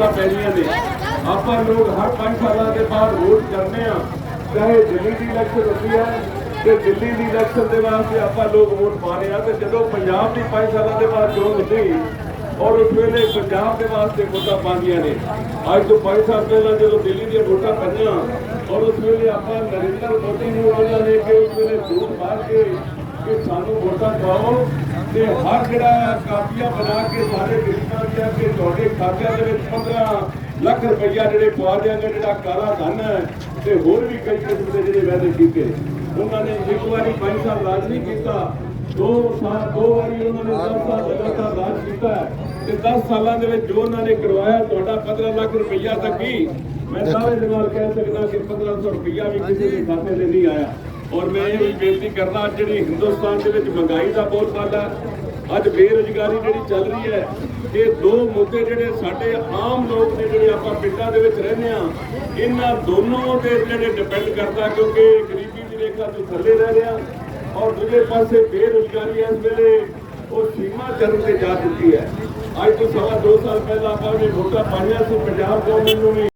ਵੋਟਾਂ ਨੇ। ਆਪਾਂ ਲੋਕ ਹਰ 5 ਸਾਲਾਂ ਦੇ ਬਾਅਦ ਵੋਟ ਕਰਦੇ ਆ ਚਾਹੇ ਦਿੱਲੀ ਦੀ ਇਲੈਕਸ਼ਨ ਹੁੰਦੀ ਹੈ ਤੇ ਦਿੱਲੀ ਦੀ ਇਲੈਕਸ਼ਨ ਦੇ ਵਾਸਤੇ ਆਪਾਂ ਲੋਕ ਵੋਟ ਪਾ ਆ ਤੇ ਜਦੋਂ ਪੰਜਾਬ ਦੀ 5 ਸਾਲਾਂ ਦੇ ਬਾਅਦ ਚੋਣ ਹੁੰਦੀ, ਔਰ ਉਸ ਵੇਲੇ ਪੰਜਾਬ ਦੇ ਵਾਸਤੇ ਵੋਟਾਂ ਪਾਉਂਦੀਆਂ ਨੇ। ਅੱਜ ਤੋਂ 5 ਸਾਲ ਪਹਿਲਾਂ ਜਦੋਂ ਦਿੱਲੀ ਦੀਆਂ ਵੋਟਾਂ ਪਈਆਂ, ਔਰ ਉਸ ਵੇਲੇ ਆਪਾਂ ਨਰਿੰਦਰ ਮੋਦੀ ਨੂੰ ਉਹਨਾਂ ਨੇ ਕਿ ਉਸ ਵੇਲੇ ਝੂਠ ਮਾਰ ਕੇ ਕਿ ਸਾਨੂੰ ਵੋਟਾਂ ਪਾਓ ਤੇ ਹਰ ਜਿਹੜਾ ਕਾਪੀਆਂ ਬਣਾ ਕੇ ਸਾਰੇ ਗਰੀਬਾਂ ਦੀਆਂ ਕਿ ਤੁਹਾਡੇ ਖਾਤਿਆਂ ਦੇ ਵਿੱਚ 15 ਲੱਖ ਰੁਪਈਆ ਜਿਹੜੇ ਪਵਾ ਦਿਆਂਗੇ ਜਿਹੜਾ ਕਾਲਾ ਧਨ ਹੈ ਤੇ ਹੋਰ ਵੀ ਕਈ ਕਿਸਮ ਦੇ ਜਿਹੜੇ ਵਾਅਦੇ ਕੀਤੇ। ਉਹਨਾਂ ਨੇ ਇੱਕ ਵਾਰੀ 5 ਸਾਲ ਰਾਜ ਨਹੀਂ ਕੀਤਾ ਦੋ ਸਾਲ ਦੋ ਵਾਰੀ ਉਹਨਾਂ ਨੇ 10 ਸਾਲ ਲਗਾਤਾਰ ਰਾਜ ਕੀਤਾ ਤੇ 10 ਸਾਲਾਂ ਦੇ ਵਿੱਚ ਜੋ ਉਹਨਾਂ ਨੇ ਕਰਵਾਇਆ ਤੁਹਾਡਾ 15 ਲੱਖ ਰੁਪਈਆ ਤੱਕ ਹੀ ਮੈਂ ਸਾਰੇ ਦੇ ਨਾਲ ਕਹਿ ਸਕਦਾ ਕਿ 1500 ਰੁਪਈਆ ਵੀ ਕਿਸੇ ਦੇ ਖਾਤੇ ਤੇ ਨਹੀਂ ਆਇਆ। ਔਰ ਮੈਂ ਇਹ ਵੀ ਬੇਨਤੀ ਕਰਦਾ ਜਿਹੜੀ ਹਿੰਦੁਸਤਾਨ ਦੇ ਵਿੱਚ ਮਹਿੰਗਾਈ ਦਾ ਬਹੁਤ ਵਾਧਾ ਅੱਜ ਬੇਰੁਜ਼ਗਾਰੀ ਜਿਹੜੀ ਚੱਲ ਰਹੀ ਹੈ, ਇਹ ਦੋ ਮੁੱਦੇ ਜਿਹੜੇ ਸਾਡੇ ਆਮ ਲੋਕ ਨੇ ਜਿਹੜੇ ਆਪਾਂ ਪਿੰਡਾਂ ਦੇ ਵਿੱਚ ਰਹਿੰਦੇ ਆ ਇਹਨਾਂ ਦੋਨੋਂ ਦੇ ਜਿਹੜੇ ਡਿਪੈਂਡ ਕਰਦਾ ਕਿਉਂਕਿ ਗਰੀਬੀ ਦੀ ਰੇਖਾ ਤੋਂ ਥੱਲੇ ਰਹਿ ਰਿਹਾ ਔਰ ਦੂਜੇ ਪਾਸੇ ਬੇਰੁਜ਼ਗਾਰੀ ਇਸ ਵੇਲੇ ਉਹ ਸੀਮਾ ਚਰਨ ਤੇ ਜਾ ਚੁੱਕੀ ਹੈ। ਅੱਜ ਤੋਂ ਸਵਾ ਦੋ ਸਾਲ ਪਹਿਲਾਂ ਆਪਾਂ ਨੇ ਵੋਟਾਂ ਪਾਈਆਂ ਸੀ, ਪੰਜਾਬ ਗਵਰਨਮੈਂਟ ਨੂੰ ਵੀ।